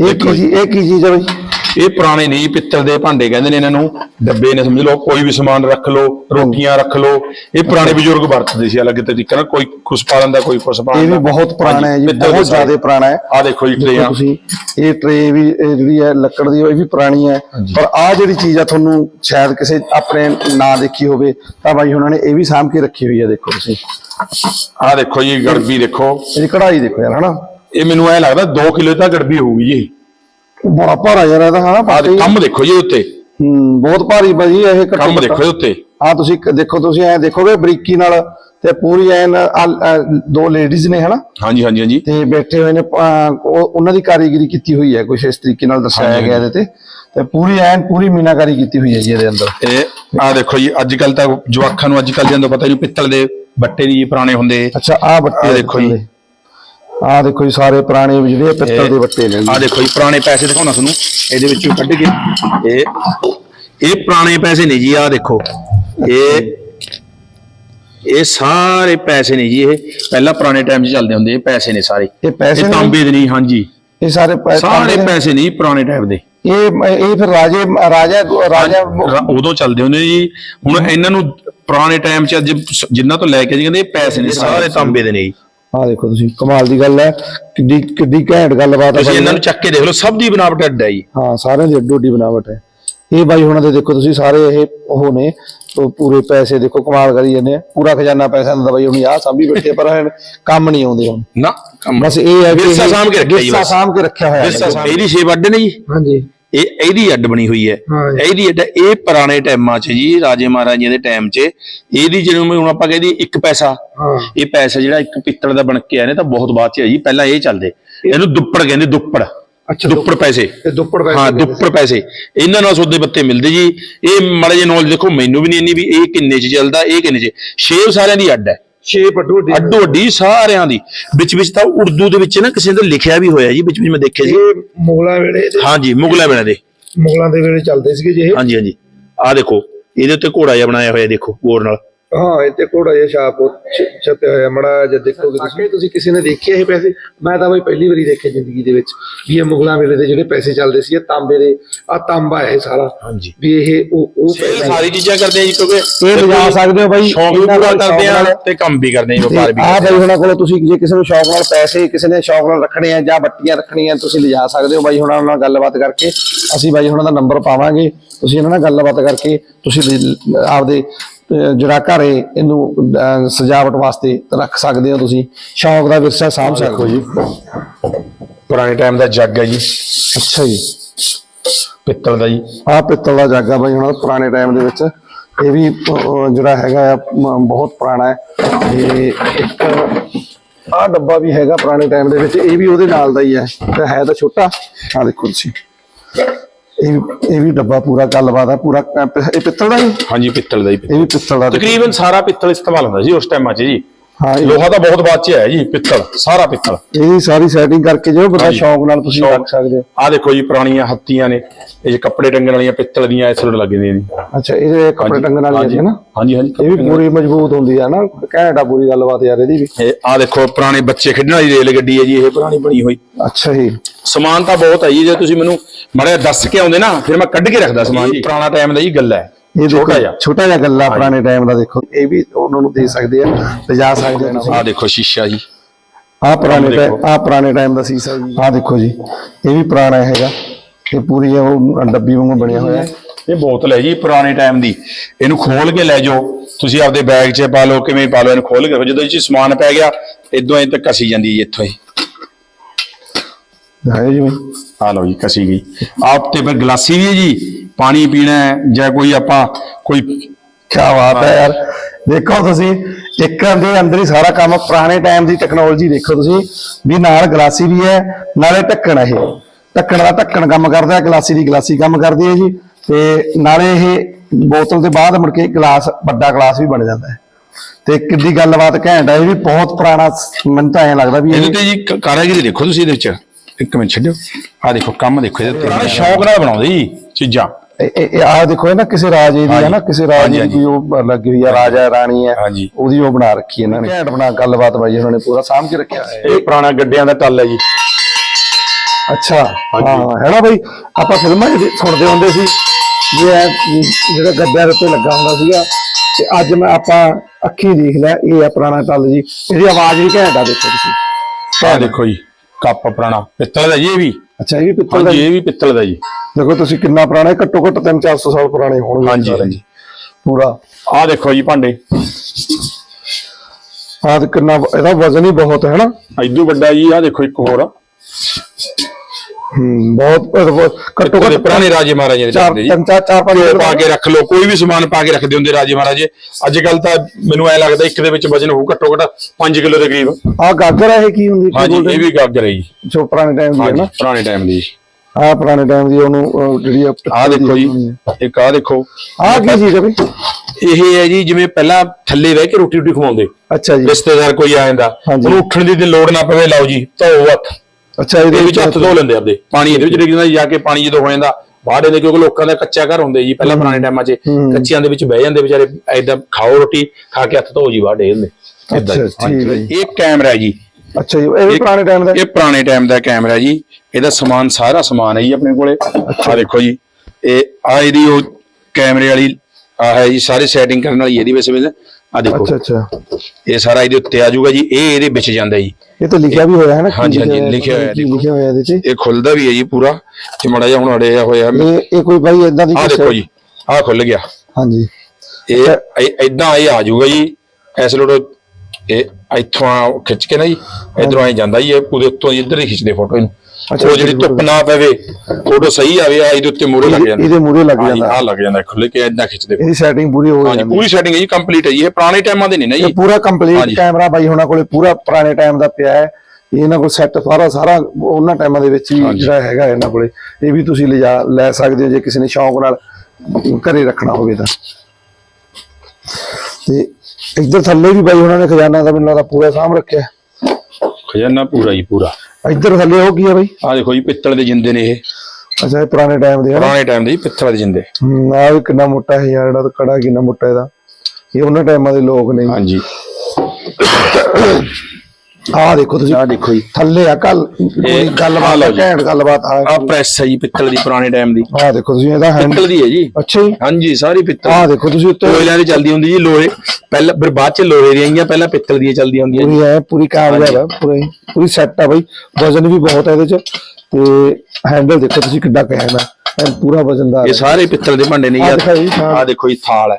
ਇਹ ਕੀ ਇਹ ਕੀ ਚੀਜ਼ ਹੈ ਬਾਈ? ਇਹ ਪੁਰਾਣੇ ਨਹੀਂ ਪਿੱਤਲ ਦੇ ਭਾਂਡੇ ਕਹਿੰਦੇ ਨੇ ਇਹਨਾਂ ਨੂੰ। ਡੱਬੇ ਨੇ ਸਮਝ ਲਓ ਕੋਈ ਵੀ ਸਮਾਨ ਰੱਖ ਲਓ ਰੋਟੀਆਂ ਰੱਖ ਲਓ। ਇਹ ਪੁਰਾਣੇ ਬਜ਼ੁਰਗ ਵਰਤਦੇ ਸੀ ਅਲੱਗ ਤਰੀਕੇ ਨਾਲ ਕੋਈ ਕੁਛ ਪਾ ਲੈਂਦਾ ਕੋਈ ਕੁਛ ਪਾ ਇਹ ਵੀ ਬਹੁਤ ਪੁਰਾਣਾ ਹੈ ਜੀ ਬਹੁਤ। ਜ਼ਿਆਦਾ ਪੁਰਾਣਾ ਹੈ। ਆਹ ਦੇਖੋ ਜੀ ਦੇਖੋ ਟਰੇਆਂ ਤੁਸੀਂ ਇਹ ਟਰੇ ਵੀ ਇਹ ਜਿਹੜੀ ਹੈ ਲੱਕੜ ਦੀ ਉਹ ਵੀ ਪੁਰਾਣੀ ਹੈ। ਪਰ ਆ ਜਿਹੜੀ ਚੀਜ਼ ਆ ਤੁਹਾਨੂੰ ਸ਼ਾਇਦ ਕਿਸੇ ਆਪਣੇ ਨਾ ਦੇਖੀ ਹੋਵੇ ਤਾਂ ਬਾਈ ਉਹਨਾਂ ਨੇ ਇਹ ਵੀ ਸਾਂਭ ਕੇ ਰੱਖੀ ਹੋਈ ਹੈ ਦੇਖੋ ਤੁਸੀਂ। ਆਹ ਦੇਖੋ ਜੀ ਗੜਬੀ ਦੇਖੋ। ਇਹਦੀ ਕਢਾਈ ਦੇਖੋ ਯਾਰ ਹਨਾ? ਇਹ ਮੈਨੂੰ ਐ ਲੱਗਦਾ 2 ਕਿਲੋ ਤਾਂ ਗੜਬੀ ਹੋਊਗੀ ਜੀ। ਬੜਾ ਭਾਰਾ ਯਾਰ ਇਹਦਾ ਹਨਾ ਆਹ ਪਾਟੀ ਕੰਮ ਦੇਖੋ ਜੀ ਉੱਤੇ। ਹੂੰ ਬਹੁਤ ਭਾਰੀ ਬਾਜੀ ਇਹ ਘੱਟੋ ਕੰਮ ਘੱਟ। ਦੇਖੋ ਜੀ ਉੱਤੇ। ਆ ਤੁਸੀਂ ਦੇਖੋ ਤੁਸੀਂ ਐ ਦੇਖੋਗੇ ਬਰੀਕੀ ਨਾਲ ਤੇ ਪੂਰੀ ਐਨ ਦੋ ਲੇਡੀਜ਼ ਨੇ ਹਨਾ? ਹਾਂਜੀ ਹਾਂਜੀ ਹਾਂਜੀ। ਤੇ ਬੈਠੇ ਹੋਏ ਨੇ ਉਹ- ਉਹਨਾਂ ਦੀ ਕਾਰੀਗਰੀ ਕੀਤੀ ਹੋਈ ਹੈ ਕੁਝ ਇਸ ਤਰੀਕੇ ਨਾਲ ਦਰਸਾਇਆ ਹਾਂਜੀ, ਗਿਆ ਇਹਦੇ ਤੇ। ਤੇ ਪੂਰੀ ਐਨ ਪੂਰੀ ਮੀਨਾਕਾਰੀ ਕੀਤੀ ਹੋਈ ਹੈ ਜੀ ਇਹਦੇ ਅੰਦਰ। ਇਹ ਆਹ ਦੇਖੋ ਜੀ ਅੱਜ ਕੱਲ ਤਾਂ ਜਵਾਖਾਂ ਨੂੰ ਅੱਜ ਕੱਲ ਜਦੋਂ ਪਤਾ ਨਹੀਂ ਪਿੱਤਲ ਦੇ ਬੱਟੇ ਦੀ ਪੁਰਾਣੇ ਹੁੰਦੇ। ਅੱਛਾ ਆ ਬੱਟੇ ਆਹ ਦੇਖੋ ਜੀ। ਆ ਦੇਖੋ ਜੀ ਸਾਰੇ ਪੁਰਾਣੇ ਜਿਹੜੇ ਪਿੱਤਲ ਦੇ ਬੱਟੇ ਨੇ ਆ ਦੇਖੋ ਜੀ ਪੁਰਾਣੇ ਪੈਸੇ ਦਿਖਾਉਣਾ ਤੁਹਾਨੂੰ। ਇਹਦੇ ਵਿੱਚੋਂ ਕੱਢ ਕੇ ਇਹ ਇਹ ਪੁਰਾਣੇ ਪੈਸੇ ਨੇ ਜੀ ਆ ਦੇਖੋ। ਇਹ ਇਹ ਸਾਰੇ ਪੈਸੇ ਨੇ ਜੀ ਇਹ ਪਹਿਲਾਂ ਪੁਰਾਣੇ ਟਾਈਮ 'ਚ ਚੱਲਦੇ ਹੁੰਦੇ ਇਹ ਪੈਸੇ ਨੇ ਸਾਰੇ। ਇਹ ਪੈਸੇ? ਤਾਂਬੇ ਦੇ ਨਹੀਂ ਹਾਂਜੀ। ਇਹ ਸਾਰੇ ਸਾਰੇ ਪੈਸੇ ਨਹੀਂ ਪੁਰਾਣੇ ਟਾਈਮ ਦੇ। ਇਹ ਇਹ ਫਿਰ ਰਾਜੇ ਰਾਜਾ ਰਾਜਾ ਉਦੋਂ ਚੱਲਦੇ ਹੁੰਦੇ ਜੀ। ਹੁਣ ਇਹਨਾਂ ਨੂੰ ਪੁਰਾਣੇ ਟਾਈਮ 'ਚ ਅੱਜ ਜਿੰਨਾ ਤੋਂ ਲੈ ਕੇ ਜੀ ਕਹਿੰਦੇ ਇਹ ਪੈਸੇ ਨੇ ਸਾਰੇ ਤਾਂਬੇ ਦੇ ਨੇ ਜੀ। ਆਹ ਦੇਖੋ ਤੁਸੀਂ ਕਮਾਲ ਦੀ ਗੱਲ ਹੈ ਕਿੱਡੀ ਕਿੱਡੀ ਘੈਂਟ ਗੱਲਬਾਤ ਹੈ ਤੁਸੀਂ ਇਹਨਾਂ ਨੂੰ ਚੱਕ ਕੇ ਦੇਖ ਲਓ ਸਭ ਦੀ ਬਣਾਵਟ ਅੱਡ ਹੈ। ਜੀ ਹਾਂ ਸਾਰਿਆਂ ਦੀ ਅੱਡੋ ਅੱਡੀ ਬਣਾਵਟ ਹੈ। ਇਹ ਬਾਈ ਹੁਣਾਂ ਦੇ ਦੇਖੋ ਤੁਸੀਂ ਸਾਰੇ ਇਹ ਉਹ ਨੇ ਉਹ ਪੂਰੇ ਪੈਸੇ ਦੇਖੋ ਕਮਾਲ ਕਰੀ ਜਾਂਦੇ ਆ। ਪੂਰਾ ਖਜ਼ਾਨਾ ਪੈਸਾ ਦਾ ਬਾਈ ਹੁਣੀ ਆਹ ਸਾਂਭੀ ਬੈਠੇ ਆ, ਪਰ ਇਹ ਕੰਮ ਨਹੀਂ ਆਉਂਦੇ ਹੁਣ। ਨਾ ਕੰਮ ਬਸ ਇਹ ਹੈ ਕਿ ਵਿਰਸਾ ਸਾਂਭ ਕੇ ਰੱਖਿਆ ਜੀ ਵਿਰਸਾ। ਸਾਂਭ ਕੇ ਰੱਖਿਆ ਹੋਇਆ ਵਿਰਸਾ ਹੈ। ਸਾਹਿਬ ਇਹਦੀ ਛੇ ਅੱਡ ਨੇ ਜੀ। ਹਾਂਜੀ। ਇਹ ਇਹਦੀ ਅੱਡ ਬਣੀ ਹੋਈ ਹੈ। ਜੀ। ਇਹਦੀ ਅੱਡ ਇਹ ਪੁਰਾਣੇ ਟਾਈਮਾਂ 'ਚ ਜੀ ਰਾਜੇ ਮਹਾਰਾਜਿਆਂ ਦੇ ਟਾਈਮ 'ਚ ਇਹਦੀ ਜਿਹਨੂੰ ਹੁਣ ਆਪਾਂ ਕਹਿੰਦੇ ਇੱਕ ਪੈਸਾ। ਇਹ ਪੈਸਾ ਜਿਹੜਾ ਇੱਕ ਪਿੱਤਲ ਦਾ ਬਣ ਕੇ ਆਇਆ ਨੇ ਤਾਂ ਬਹੁਤ ਬਾਅਦ 'ਚ ਹੈ ਜੀ। ਪਹਿਲਾਂ ਇਹ ਚੱਲਦੇ। ਇਹਨੂੰ ਦੁੱਪੜ ਕਹਿੰਦੇ ਦੁੱਪੜ। ਅੱਛਾ ਦੁੱਪੜ ਪੈਸੇ। ਤੇ ਦੁੱਪੜ ਪੈਸੇ ਹਾਂ ਦੁੱਪੜ ਪੈਸੇ। ਇਹਨਾਂ ਨਾਲ ਸੌਦੇ ਪੱਤੇ ਮਿਲਦੇ ਜੀ। ਇਹ ਮਾੜੇ ਜਿਹੇ ਨੌਲੇਜ ਦੇਖੋ ਮੈਨੂੰ ਵੀ ਨਹੀਂ ਇੰਨੀ ਵੀ ਇਹ ਕਿੰਨੇ 'ਚ ਚੱਲਦਾ ਇਹ ਕਿੰਨੇ 'ਚ। ਛੇ ਸਾਰਿਆਂ ਦੀ ਅੱਡ ਹੈ। ਛੇ ਪੱਟੂ ਅੱਡੋ ਅੱਡੀ ਸਾਰਿਆਂ ਦੀ। ਵਿੱਚ ਵਿੱਚ ਤਾਂ ਉਰਦੂ ਦੇ ਵਿੱਚ ਨਾ ਕਿਸੇ ਦਾ ਲਿਖਿਆ ਵੀ ਹੋਇਆ ਜੀ ਵਿੱਚ ਵਿੱਚ ਮੈਂ ਦੇਖਿਆ ਜੀ। ਇਹ ਮੁਗਲਾਂ ਵੇਲੇ ਦੇ ਹਾਂਜੀ ਮੁਗਲਾਂ ਵੇਲੇ ਦੇ। ਮੁਗਲਾਂ ਦੇ ਵੇਲੇ ਚੱਲਦੇ ਸੀਗੇ ਜੇ ਹਾਂਜੀ ਹਾਂਜੀ। ਆਹ ਦੇਖੋ ਇਹਦੇ ਉੱਤੇ ਘੋੜਾ ਜਿਹਾ ਬਣਾਇਆ ਹੋਇਆ ਦੇਖੋ ਗੋਰ ਨਾਲ। ਹਾਂ ਇਹ ਤੇ ਘੋੜਾ ਜਿਹਾ ਛਾਪ ਛੱਤਿਆ ਹੋਇਆ ਮੜਾ ਜੇ ਦੇਖੋਗੇ ਤੁਸੀਂ। ਤੁਸੀਂ ਕਿਸੇ ਨੇ ਦੇਖੇ ਇਹ ਪੈਸੇ? ਮੈਂ ਤਾਂ ਬਈ ਪਹਿਲੀ ਵਾਰੀ ਦੇਖੇ ਜ਼ਿੰਦਗੀ ਦੇ ਵਿੱਚ ਵੀ ਇਹ ਮੁਗਲਾਂ ਵੇਲੇ ਦੇ ਜਿਹੜੇ ਪੈਸੇ ਚੱਲਦੇ ਸੀ ਇਹ ਤਾਂਬੇ ਦੇ ਆ ਤਾਂਬਾ ਹੈ ਇਹ ਸਾਰਾ। ਹਾਂਜੀ। ਵੀ ਇਹ ਉਹ ਉਹ ਸਾਰੀ ਚੀਜ਼ਾਂ ਕਰਦੇ ਆ ਜੀ ਕਿਉਂਕਿ ਇਹ ਲਿਜਾ ਸਕਦੇ ਹੋ ਬਾਈ ਸ਼ੌਂਕ ਵੀ ਪੂਰਾ ਕਰਦੇ ਆ ਤੇ ਕੰਮ ਵੀ ਕਰਦੇ ਆ ਵਪਾਰ ਵੀ ਆ। ਬਾਈ ਹੁਣਾਂ ਕੋਲ ਤੁਸੀਂ ਜੇ ਕਿਸੇ ਨੂੰ ਸ਼ੌਕ ਨਾਲ ਪੈਸੇ ਕਿਸੇ ਨੇ ਸ਼ੌਕ ਨਾਲ ਰੱਖਣੇ ਆ ਜਾਂ ਬੱਟੀਆਂ ਰੱਖਣੀਆਂ ਤੁਸੀਂ ਲਿਜਾ ਸਕਦੇ ਹੋ ਬਾਈ ਹੁਣਾਂ ਨਾਲ ਗੱਲਬਾਤ ਕਰਕੇ। ਅਸੀਂ ਬਾਈ ਹੁਣਾਂ ਦਾ ਨੰਬਰ ਪਾਵਾਂਗੇ ਤੁਸੀਂ ਇਹਨਾਂ ਨਾਲ ਗੱਲਬਾਤ ਕਰਕੇ ਤੁਸੀਂ ਆਪਦੇ ਜਿਹੜਾ ਘਰ ਹੈ ਇਹਨੂੰ ਸਜਾਵਟ ਵਾਸਤੇ ਰੱਖ ਸਕਦੇ ਹੋ ਤੁਸੀਂ। ਸ਼ੌਕ ਦਾ ਵਿਰਸਾ ਸਾਂਭ ਸਕਦੇ ਹੋ। ਜੀ। ਪੁਰਾਣੇ ਟਾਈਮ ਦਾ ਜੱਗ ਹੈ ਜੀ। ਅੱਛਾ ਜੀ। ਪਿੱਤਲ ਦਾ ਜੀ। ਆਹ ਪਿੱਤਲ ਦਾ ਜੱਗ ਆ ਬਾਈ ਹੁਣ ਪੁਰਾਣੇ ਟਾਈਮ ਦੇ ਵਿੱਚ। ਇਹ ਵੀ ਜਿਹੜਾ ਹੈਗਾ ਆ, ਬਹੁਤ ਪੁਰਾਣਾ ਹੈ। ਤੇ ਇੱਕ ਆਹ ਡੱਬਾ ਵੀ ਹੈਗਾ ਪੁਰਾਣੇ ਟਾਈਮ ਦੇ ਵਿੱਚ। ਇਹ ਵੀ ਉਹਦੇ ਨਾਲ ਦਾ ਹੀ ਹੈ। ਤੇ ਹੈ ਤਾਂ ਛੋਟਾ। ਆਹ ਦੇਖੋ ਤੁਸੀਂ। ਇਹ ਵੀ ਇਹ ਵੀ ਡੱਬਾ ਪੂਰਾ ਗੱਲਬਾਤ ਹੈ ਪੂਰਾ ਇਹ ਪਿੱਤਲ ਦਾ ਹੀ? ਹਾਂਜੀ ਪਿੱਤਲ ਦਾ ਹੀ ਇਹ ਵੀ ਪਿੱਤਲ। ਦਾ ਤਕਰੀਬਨ ਸਾਰਾ ਪਿੱਤਲ ਇਸਤੇਮਾਲ ਹੁੰਦਾ ਸੀ ਉਸ ਟਾਈਮਾਂ 'ਚ ਜੀ। ਹਾਂ ਇਹ ਲੋਹਾ ਤਾਂ ਬਹੁਤ ਬਾਅਦ 'ਚ ਆਇਆ ਜੀ ਪਿੱਤਲ ਸਾਰਾ ਪਿੱਤਲ। ਇਹਦੀ ਸਾਰੀ ਸੈਟਿੰਗ ਕਰਕੇ ਜੋ ਹਾਂਜੀ। ਸ਼ੌਕ ਨਾਲ ਤੁਸੀਂ ਸ਼ੌਕ। ਰੱਖ ਸਕਦੇ ਹੋ। ਆਹ ਦੇਖੋ ਜੀ ਪੁਰਾਣੀਆਂ ਹੱਤੀਆਂ ਨੇ ਇਹ ਜੇ ਕੱਪੜੇ ਟੰਗਣ ਵਾਲੀਆਂ ਪਿੱਤਲ ਦੀਆਂ ਇਸ ਨੂੰ ਲੱਗਦੀਆਂ ਜੀ ਅੱਛਾ ਇਹਦੇ ਕੱਪੜੇ ਟੰਗਣ ਵਾਲੀ ਹੈ ਨਾ ਹਾਂਜੀ ਹਾਂਜੀ ਇਹ ਵੀ ਪੂਰੀ ਮਜ਼ਬੂਤ ਹੁੰਦੀ ਹੈ ਨਾ ਘੈਂਟ ਆ ਪੂਰੀ ਗੱਲਬਾਤ ਯਾਰ ਇਹਦੀ ਵੀ। ਇਹ ਆਹ ਦੇਖੋ ਪੁਰਾਣੇ ਬੱਚੇ ਖੇਡਣ ਵਾਲੀ ਰੇਲ ਗੱਡੀ ਹੈ ਜੀ ਇਹ ਪੁਰਾਣੀ ਬਣੀ ਹੋਈ। ਅੱਛਾ ਜੀ। ਸਮਾਨ ਤਾਂ ਬਹੁਤ ਹੈ ਜੀ ਜੇ ਤੁਸੀਂ ਮੈਨੂੰ ਮਾੜਾ ਦੱਸ ਕੇ ਆਉਂਦੇ ਨਾ ਫਿਰ ਮੈਂ ਕੱਢ ਕੇ ਰੱਖਦਾ ਸਮਾਨ ਜੀ। ਪੁਰਾਣਾ ਟਾਈਮ ਦਾ ਜੀ ਗੱਲ ਹੈ। ਇਹ ਛੋਟਾ ਜਿਹਾ। ਛੋਟਾ ਜਿਹਾ ਗੱਲਾ ਪੁਰਾਣੇ ਟਾਈਮ ਦਾ ਦੇਖੋ ਇਹ ਵੀ ਉਹਨਾਂ ਨੂੰ ਦੇ ਸਕਦੇ ਆ ਲਿਜਾ ਸਕਦੇ ਆ ਆਹ ਦੇਖੋ ਸ਼ੀਸ਼ਾ ਜੀ। ਆ ਪੁਰਾਣੇ। ਟਾਈਮ ਆ ਪੁਰਾਣੇ ਟਾਈਮ ਦਾ ਸੀਸਾ ਜੀ। ਆ ਦੇਖੋ ਜੀ ਇਹ ਵੀ ਪੁਰਾਣਾ ਹੈਗਾ ਇਹ ਪੂਰੀ ਉਹ ਡੱਬੀ ਵਾਂਗੂ ਬਣਿਆ ਹੋਇਆ। ਹੈ ਇਹ ਬੋਤਲ ਹੈ ਜੀ ਪੁਰਾਣੇ ਟਾਈਮ ਦੀ। ਇਹਨੂੰ ਖੋਲ ਕੇ ਲੈ ਜਾਓ। ਤੁਸੀਂ ਆਪਦੇ ਬੈਗ 'ਚ ਪਾ ਲਓ ਕਿਵੇਂ ਪਾ ਲਓ ਇਹਨੂੰ ਖੋਲ ਕੇ। ਜਦੋਂ ਇਹ 'ਚ ਸਮਾਨ ਪੈ ਗਿਆ ਇਦੋਂ ਐ ਤੱਕ ਕਸੀ ਜਾਂਦੀ ਜੀ ਇੱਥੋਂ ਹੀ। ਹੈ ਜੀ ਬਈ। ਆ ਲਓ ਜੀ, ਕਸੀ ਗਈ। ਆਪ ਤੇ ਫਿਰ ਗਲਾਸੀ ਵੀ ਹੈ ਜੀ। ਪਾਣੀ ਪੀਣਾ ਹੈ ਜਾਂ ਕੋਈ ਆਪਾਂ ਕੋਈ ਕੀ ਬਾਤ ਹੈ ਯਾਰ। ਦੇਖੋ ਤੁਸੀਂ, ਇੱਕ ਦੇ ਅੰਦਰ ਹੀ ਸਾਰਾ ਕੰਮ ਪੁਰਾਣੇ ਟਾਈਮ ਦੀ ਟੈਕਨੋਲੋਜੀ ਦੇਖੋ ਤੁਸੀਂ, ਵੀ ਨਾਲ ਗਲਾਸੀ ਵੀ ਹੈ, ਨਾਲੇ ਢੱਕਣ ਇਹ। ਢੱਕਣ ਦਾ ਢੱਕਣ ਕੰਮ ਕਰਦਾ ਹੈ, ਗਲਾਸੀ ਦੀ ਗਲਾਸੀ ਕੰਮ ਕਰਦੀ ਹੈ ਜੀ। ਤੇ ਨਾਲੇ ਇਹ ਬੋਤਲ ਦੇ ਬਾਅਦ ਮੁੜ ਕੇ ਗਲਾਸ, ਵੱਡਾ ਗਲਾਸ ਵੀ ਬਣ ਜਾਂਦਾ ਹੈ। ਤੇ ਕਿੱਡੀ ਗੱਲਬਾਤ ਘੈਂਟ ਹੈ, ਇਹ ਵੀ ਬਹੁਤ ਪੁਰਾਣਾ ਮੈਨੂੰ ਤਾਂ ਐਂ ਲੱਗਦਾ ਵੀ ਇਹਦੇ ਤੇ ਜੀ ਕਾਰਾਗਰੀ ਦੇਖੋ ਤੁਸੀਂ ਇਹਦੇ ਵਿੱਚ। ਇੱਕ ਮਿੰਟ ਛੱਡਿਓ। ਆ ਦੇਖੋ ਕੰਮ ਦੇਖੋ ਇਹਦੇ ਪੁਰਾਣੇ ਸ਼ੌਕ ਨਾਲ ਬਣਾਉਂਦੇ ਜੀ ਚੀਜ਼ਾਂ। ਇਹ ਆਹ ਦੇਖੋ ਇਹ ਨਾ ਕਿਸੇ ਰਾਜੇ ਦੀ ਹੈ ਨਾ। ਕਿਸੇ ਰਾਜੇ ਦੀ ਉਹ ਲੱਗੀ ਹੋਈ ਹੈ ਰਾਜਾ ਰਾਣੀ ਹੈ। ਉਹਦੀ ਉਹ ਬਣਾ ਰੱਖੀ ਇਹਨਾਂ ਨੇ। ਘੈਂਟ ਬਣਾ ਗੱਲਬਾਤ ਬਾਈ ਉਹਨਾਂ ਨੇ ਪੂਰਾ ਸਾਂਭ ਕੇ ਰੱਖਿਆ। ਹੈ ਇਹ ਪੁਰਾਣਾ ਗੱਡਿਆਂ ਦਾ ਟੱਲ ਹੈ ਜੀ। ਅੱਛਾ ਹਾਂ ਹੈ ਨਾ ਬਈ? ਆਪਾਂ ਫਿਲਮਾਂ 'ਚ ਸੁਣਦੇ ਹੁੰਦੇ ਸੀ ਇਹ ਜਿਹੜਾ ਗੱਦਿਆਂ ਦੇ ਉੱਤੇ ਲੱਗਾ ਹੁੰਦਾ ਸੀਗਾ ਤੇ ਅੱਜ ਮੈਂ ਆਪਾਂ ਅੱਖੀਂ ਦੇਖ ਲਿਆ ਇਹ ਆ ਪੁਰਾਣਾ ਟੱਲ ਜੀ। ਇਹਦੀ ਆਵਾਜ਼ ਵੀ ਘੈਂਟ ਆ ਦੇਖੋ ਤੁਸੀਂ। ਆ ਦੇਖੋ ਜੀ। ਕੱਪ ਪੁਰਾਣਾ ਪਿੱਤਲ ਦਾ ਜੀ ਇਹ ਵੀ। ਅੱਛਾ ਇਹ ਵੀ ਪਿੱਤਲ ਦਾ ਹਾਂਜੀ ਜੀ। ਇਹ ਵੀ ਪਿੱਤਲ ਦਾ ਜੀ। ਦੇਖੋ ਤੁਸੀਂ ਕਿੰਨਾ ਪੁਰਾਣਾ ਹੈ ਘੱਟੋ ਘੱਟ 3-400 ਸਾਲ ਪੁਰਾਣੇ ਹੋਣਗੇ ਹਾਂਜੀ ਸਾਰੇ। ਹਾਂਜੀ। ਪੂਰਾ। ਆ ਦੇਖੋ ਜੀ ਭਾਂਡੇ। ਆਹ ਤੇ ਕਿੰਨਾ ਇਹਦਾ ਵਜ਼ਨ ਹੀ ਬਹੁਤ ਹੈ ਨਾ ਐਦੂ ਵੱਡਾ ਜੀ ਆ ਦੇਖੋ ਇੱਕ ਹੋਰ ਹੂੰ ਬਹੁਤ ਬਹੁਤ- ਘੱਟੋ ਘੱਟ ਪੁਰਾਣੇ ਰਾਜੇ ਮਹਾਰਾਜੇ ਦੇ ਚਾਰ ਤਿੰਨ ਚਾਰ ਚਾਰ ਪੰਜ ਘਿਓ ਪਾ ਕੇ ਰੱਖ ਲਓ ਕੋਈ ਵੀ ਸਮਾਨ ਪਾ ਕੇ ਰੱਖਦੇ ਹੁੰਦੇ ਰਾਜੇ ਮਹਾਰਾਜੇ। ਅੱਜ ਕੱਲ ਤਾਂ ਮੈਨੂੰ ਐ ਲੱਗਦਾ ਇੱਕ ਦੇ ਵਿੱਚ ਵਜਨ ਹੋਊ ਘੱਟੋ ਘੱਟ 5 ਕਿਲੋ ਦੇ ਕਰੀਬ। ਆ ਗਾਗਰ ਇਹ ਕੀ ਹੁੰਦੀ? ਕੀ ਹਾਂਜੀ ਬੋਲਦੇ ਇਹ ਵੀ ਗਾਗਰ ਹੈ ਜੀ। ਜੋ ਪੁਰਾਣੇ ਟਾਈਮ ਦੀ ਹੈ ਹਾਂਜੀ ਨਾ। ਪੁਰਾਣੇ ਟਾਈਮ ਦੀ। ਆ ਪੁਰਾਣੇ ਟਾਈਮ ਦੀ ਉਹਨੂੰ ਉਹ ਜਿਹੜੀ ਆ ਆ ਦੇਖੋ ਜੀ ਇੱਕ ਆ ਦੇਖੋ। ਆ ਕੀ ਚੀਜ਼ ਹੈ ਬਈ? ਇਹ ਹੈ ਜੀ ਜਿਵੇਂ ਪਹਿਲਾਂ ਥੱਲੇ ਬਹਿ ਕੇ ਰੋਟੀ ਰੋਟੀ ਖਵਾਉਂਦੇ। ਅੱਛਾ ਜੀ। ਰਿਸ਼ਤੇਦਾਰ ਕੋਈ ਆ ਜਾਂਦਾ ਹਾਂਜੀ। ਉਹਨੂੰ ਉੱਠਣ ਦੀ ਤੇ ਲੋੜ ਨਾ ਪਵੇ ਲਾਓ ਜੀ ਧੋ ਹੱਥ ਅੱਛਾ ਇਹਦੇ ਵਿੱਚ ਹੱਥ ਧੋ ਲੈਂਦੇ ਆਪਦੇ ਪਾਣੀ ਇਹਦੇ ਵਿੱਚ ਡਿੱਗ ਜਾਂਦਾ ਜੀ, ਕੇ ਪਾਣੀ ਜਦੋਂ ਹੋ ਜਾਂਦਾ ਬਾਹਰ ਇਹਦੇ ਕਿਉਂਕਿ ਲੋਕਾਂ ਦਾ ਕੱਚਾ ਘਰ ਹੁੰਦੇ ਜੀ ਪਹਿਲਾਂ ਪੁਰਾਣੇ ਟਾਈਮਾਂ 'ਚ। ਕੱਚਿਆਂ ਦੇ ਵਿੱਚ ਬਹਿ ਜਾਂਦੇ ਵਿਚਾਰੇ ਐਦਾਂ ਖਾਓ ਰੋਟੀ ਖਾ ਕੇ ਹੱਥ ਧੋ ਜੀ ਬਾਹਰ ਡੇਲ ਦੇ ਏਦਾਂ ਜੀ। ਅੱਛਾ, ਠੀਕ ਹੈ ਜੀ। ਇਹ ਕੈਮਰਾ ਹੈ ਜੀ। ਅੱਛਾ ਜੀ ਇਹ ਵੀ ਪੁਰਾਣੇ ਟਾਈਮ ਦਾ? ਇਹ ਪੁਰਾਣੇ ਟਾਈਮ ਦਾ ਕੈਮਰਾ ਹੈ ਜੀ। ਇਹਦਾ ਸਮਾਨ ਸਾਰਾ ਸਮਾਨ ਹੈ ਜੀ ਆਪਣੇ ਕੋਲੇ। ਆ ਦੇਖੋ ਜੀ। ਇਹ ਆ ਇਹਦੀ ਉਹ ਕੈਮਰੇ ਵਾਲੀ ਆ ਹੈ ਜੀ ਸਾਰੇ ਸੈਟਿੰਗ ਕਰਨ ਵਾਲੀ ਇਹਦੀ ਵੈਸੇ ਵੈਸੇ। ਆ ਦੇਖੋ। ਅੱਛਾ ਅੱਛਾ। ਇਹ ਸਾਰਾ ਇਹਦੇ ਉੱਤੇ ਆ ਜਾਊਗਾ ਜੀ ਇਹ ਇਹਦੇ ਵਿੱਚ ਜਾਂਦਾ ਜੀ। ਇਹ ਤਾਂ ਲਿਖਿਆ ਵੀ ਹੋਇਆ ਹੈ ਨਾ ਹਾਂਜੀ, ਹਾਂਜੀ, ਲਿਖਿਆ ਹੋਇਆ ਦੇਖੋ। ਲਿਖਿਆ ਹੋਇਆ ਇਹਦੇ 'ਚ। ਇਹ ਖੁੱਲਦਾ ਵੀ ਹੈ ਜੀ ਪੂਰਾ ਤੇ ਮੜਾ ਜਿਹਾ ਹੁਣ ਅੜਿਆ ਹੋਇਆ। ਇਹ ਇਹ ਕੋਈ ਬਾਈ ਇਦਾਂ ਦੀ ਆ ਦੇਖੋ ਜੀ ਆ ਖੁੱਲ ਗਿਆ। ਹਾਂਜੀ। ਇਹ ਇਦਾਂ ਇਹ ਆ ਜਾਊਗਾ ਜੀ ਐਸ ਲੋੜ ਇਹ ਇੱਥੋਂ ਆ ਖਿੱਚ ਕੇ ਨਾ ਜੀ ਇਧਰੋਂ ਆਏ ਜਾਂਦਾ ਜੀ ਇਹ ਉਹਦੇ ਉੱਤੋਂ ਇੱਧਰ ਹੀ ਖਿੱਚਦੇ ਫੋਟੋ ਇਹਨੂੰ। ਉਹ ਜਿਹੜੀ ਧੁੱਪ ਨਾ ਪਵੇ ਫੋਟੋ ਸਹੀ ਆਵੇ ਆ ਇਹਦੇ ਉੱਤੇ ਮੂਰੇ ਲੱਗ ਜਾਂਦਾ। ਇਹਦੇ ਮੂਰੇ ਲੱਗ ਜਾਂਦਾ। ਆਹ ਲੱਗ ਜਾਂਦਾ ਖੁੱਲ ਕੇ ਇਦਾਂ ਖਿੱਚਦੇ ਇਹਦੀ ਸੈਟਿੰਗ ਪੂਰੀ ਹੋ ਜਾਂਦੀ। ਪੂਰੀ ਸੈਟਿੰਗ ਹੈ ਜੀ ਕੰਪਲੀਟ ਹੈ ਜੀ ਇਹ ਪੁਰਾਣੇ ਟਾਈਮਾਂ ਦੇ ਨਹੀਂ ਨਾ ਜੀ। ਪੂਰਾ ਕੰਪਲੀਟ। ਕੈਮਰਾ ਬਾਈ ਉਹਨਾਂ ਕੋਲੇ ਪੂਰਾ ਪੁਰਾਣੇ ਟਾਈਮ ਦਾ ਪਿਆ ਹੈ। ਇਹਨਾਂ ਕੋਲ ਸੈੱਟ ਸਾਰਾ ਸਾਰਾ ਉਹਨਾਂ ਟਾਈਮਾਂ ਦੇ ਵਿੱਚ ਹੀ। ਜਿਹੜਾ ਹੈਗਾ ਇਹਨਾਂ ਕੋਲੇ। ਇਹ ਵੀ ਤੁਸੀਂ ਲਿਜਾ ਲੈ ਸਕਦੇ ਹੋ ਜੇ ਕਿਸੇ ਨੇ ਸ਼ੌਂਕ ਨਾਲ ਘਰੇ ਰੱਖਣਾ ਹੋਵੇ ਤਾਂ। ਤੇ ਇੱਧਰ ਥੱਲੇ ਵੀ ਬਾਈ ਉਹਨਾਂ ਨੇ ਖਜ਼ਾਨਾ ਦਾ ਮੈਨੂੰ ਲੱਗਦਾ ਪੂਰਾ ਸਾਂਭ ਰੱਖਿਆ। ਹੈ। ਖਜ਼ਾਨਾ ਪੂਰਾ ਜੀ ਪੂਰਾ। ਇੱਧਰ ਥੱਲੇ ਉਹ ਕੀ ਹੈ ਬਾਈ? ਆ ਦੇਖੋ ਜੀ ਪਿੱਤਲ ਦੇ ਜਿੰਦੇ ਨੇ ਇਹ। ਅੱਛਾ ਇਹ ਪੁਰਾਣੇ ਟਾਈਮ ਦੇ ਹੈ ਪੁਰਾਣੇ ਟਾਈਮ ਦੇ ਜੀ ਪਿੱਤਲ ਦੇ ਜਿੰਦੇ। ਆਹ ਵੀ ਕਿੰਨਾ ਮੋਟਾ ਹੈ ਯਾਰ ਤਾਂ ਕੜਾ ਕਿੰਨਾ ਮੋਟਾ ਇਹਦਾ। ਇਹ ਉਹਨਾਂ ਟਾਈਮਾਂ ਦੇ ਲੋਕ ਨੇ ਹਾਂਜੀ। ਆਹ ਦੇਖੋ ਤੁਸੀਂ। ਆ ਦੇਖੋ ਜੀ। ਥੱਲੇ ਆ ਕੱਲ ਕੋਈ ਆਹ ਗੱਲਬਾਤ ਲਓ ਹੈ ਜੀ। ਘੈਂਟ ਗੱਲਬਾਤ ਆ। ਆ ਪ੍ਰੈਸ ਹੈ ਜੀ ਪਿੱਤਲ ਦੀ ਪੁਰਾਣੇ ਟਾਈਮ ਦੀ। ਆਹ ਦੇਖੋ ਤੁਸੀਂ ਇਹਦਾ ਹੈਂਡ ਪਿੱਤਲ ਦੀ ਹੈ ਜੀ। ਅੱਛਾ ਜੀ। ਹਾਂਜੀ ਸਾਰੀ ਪਿੱਤਲ। ਆਹ ਦੇਖੋ ਤੁਸੀਂ ਉੱਤੇ। ਕੋਇਲਾਂ ਦੀ ਚੱਲਦੀ ਹੁੰਦੀ ਜੀ ਲੋਹੇ। ਪਹਿਲਾਂ ਫਿਰ ਬਾਅਦ ਚ ਲੋਹੇ ਦੀਆਂ ਆਈਆਂ ਪਹਿਲਾਂ ਪਿੱਤਲ ਦੀਆਂ ਚੱਲਦੀਆਂ ਹੁੰਦੀਆਂ ਜੀ। ਪੂਰੀ ਹੈ ਪੂਰੀ ਕਾਮਯਾਬ ਹੈ ਪੂਰੀ ਪੂਰੀ ਸੈੱਟ ਆ ਬਈ। ਵਜ਼ਨ ਵੀ ਬਹੁਤ ਹੈ ਇਹਦੇ ਚ। ਤੇ ਹੈਂਡਲ ਦੇਖੋ ਤੁਸੀਂ ਕਿੱਡਾ ਕਹਿਣ ਹੈ ਪੂਰਾ ਵਜ਼ਨਦਾਰ ਇਹ ਹੈ ਸਾਰੇ ਪਿੱਤਲ ਦੇ ਭਾਂਡੇ ਨੇ ਆਹ ਦਿਖਾਓ ਜੀ, ਥਾਲ। ਆ ਦੇਖੋ ਜੀ ਥਾਲ ਹੈ।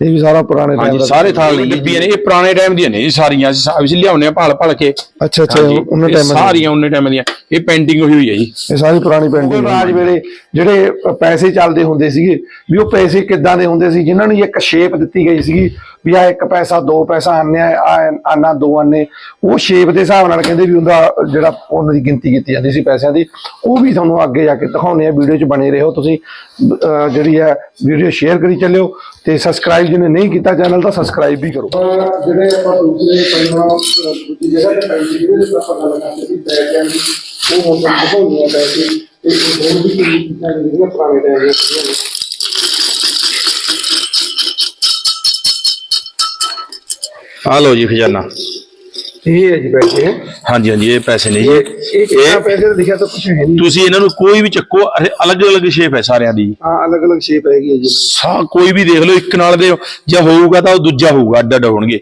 ਇਹ ਵੀ ਸਾਰਾ ਪੁਰਾਣੇ ਟਾਈਮ ਹਾਂਜੀ ਦਾ ਸਾਰੇ ਥਾਲ ਨੇ ਡੱਬੀਆਂ ਨੇ ਇਹ ਪੁਰਾਣੇ ਟਾਈਮ ਦੀਆਂ ਨੇ ਜੀ ਸਾਰੀਆਂ ਅਸੀਂ ਲਿਆਉਂਦੇ ਆ ਭਾਲ ਭਾਲ ਕੇ। ਅੱਛਾ ਅੱਛਾ ਹਾਂਜੀ, ਉਹਨਾਂ ਇਹ ਟਾਈਮ ਸਾਰੀਆਂ ਉਹਨੇ ਟਾਈਮ ਦੀਆਂ। ਇਹ ਪੇਂਟਿੰਗ ਹੋਈ ਹੋਈ ਹੈ ਜੀ। ਇਹ ਸਾਰੀ ਪੁਰਾਣੀ ਪੇਂਟਿੰਗ ਰਾਜ ਵੇਲੇ ਜਿਹੜੇ ਪੈਸੇ ਚੱਲਦੇ ਹੁੰਦੇ ਸੀਗੇ ਵੀ ਉਹ ਪੈਸੇ ਕਿੱਦਾਂ ਦੇ ਹੁੰਦੇ ਸੀ ਜਿਨ੍ਹਾਂ ਨੂੰ ਇੱਕ ਸ਼ੇਪ ਦਿੱਤੀ ਗਈ ਸੀਗੀ ਵੀ ਆ ਇੱਕ ਪੈਸਾ ਦੋ ਪੈਸਾ ਆਨੇ ਆ ਆਨਾ ਦੋ ਆਨੇ। ਉਹ ਸ਼ੇਪ ਦੇ ਹਿਸਾਬ ਨਾਲ ਕਹਿੰਦੇ ਵੀ ਉਹਦਾ ਜਿਹੜਾ ਉਹਨਾਂ ਦੀ ਗਿਣਤੀ ਕੀਤੀ ਜਾਂਦੀ ਸੀ ਪੈਸਿਆਂ ਦੀ ਉਹ ਵੀ ਤੁਹਾਨੂੰ ਅੱਗੇ ਜਾ ਕੇ ਦਿਖਾਉਣੇ ਆ ਵੀਡੀਓ 'ਚ ਬਣੇ ਰਹੋ ਤੁਸੀਂ। ਜਿਹੜੀ ਹੈ ਵੀਡੀਓ ਸ਼ੇਅਰ ਕਰੀ ਚੱਲਿਓ ਤੇ ਸਬਸਕ੍ਰਾਈਬ ਜਿਹਨੇ ਨਹੀਂ ਕੀਤਾ ਚੈਨਲ ਤਾਂ ਸਬਸਕ੍ਰਾਈਬ ਵੀ ਕਰੋ ਜਿਹੜੇ ਆਪਾਂ ਦੂਸਰੇ ਪਹਿਲਾਂ ਦੂਜੀ ਜਗ੍ਹਾ ਤੇ ਪੈਸੇ ਜਿਹੜੇ ਆਪਾਂ ਗੱਲ ਕਰਦੇ ਸੀ ਬੈਕ ਐਂਡ ਉਹ ਹੁਣ ਦਿਖਾਉਂਦੀਆਂ ਪੈਸੇ ਤੇ ਹੋਰ ਵੀ ਕੋਈ ਚੀਜ਼ਾਂ ਜਿਹੜੀਆਂ ਪੁਰਾਣੇ ਟਾਈਮ ਦੀਆਂ ਸੀਗੀਆਂ ਨੇ। ਆ ਲਓ ਜੀ ਖਜ਼ਾਨਾ ਇਹ ਹੈ ਜੀ ਪੈਸੇ। ਹਾਂਜੀ ਹਾਂਜੀ ਇਹ ਪੈਸੇ ਨੇ ਜੀ। ਇਹ ਇਹ ਪੈਸੇ ਦਾ ਲਿਖਿਆ ਤਾਂ ਕੁਝ ਹੈ ਨਹੀਂ। ਤੁਸੀਂ ਇਹਨਾਂ ਨੂੰ ਕੋਈ ਵੀ ਚੱਕੋ ਅਲੱਗ ਅਲੱਗ ਸ਼ੇਪ ਹੈ ਸਾਰਿਆਂ ਦੀ। ਹਾਂ ਅਲੱਗ ਅਲੱਗ ਸ਼ੇਪ ਹੈਗੀ ਹੈ ਜੀ। ਸਾ ਕੋਈ ਵੀ ਦੇਖ ਲਓ ਇੱਕ ਨਾਲ ਦੇ ਜਾਂ ਹੋਊਗਾ ਤਾਂ ਉਹ ਦੂਜਾ ਹੋਊਗਾ ਅੱਡ ਅੱਡ ਹੋਣਗੇ।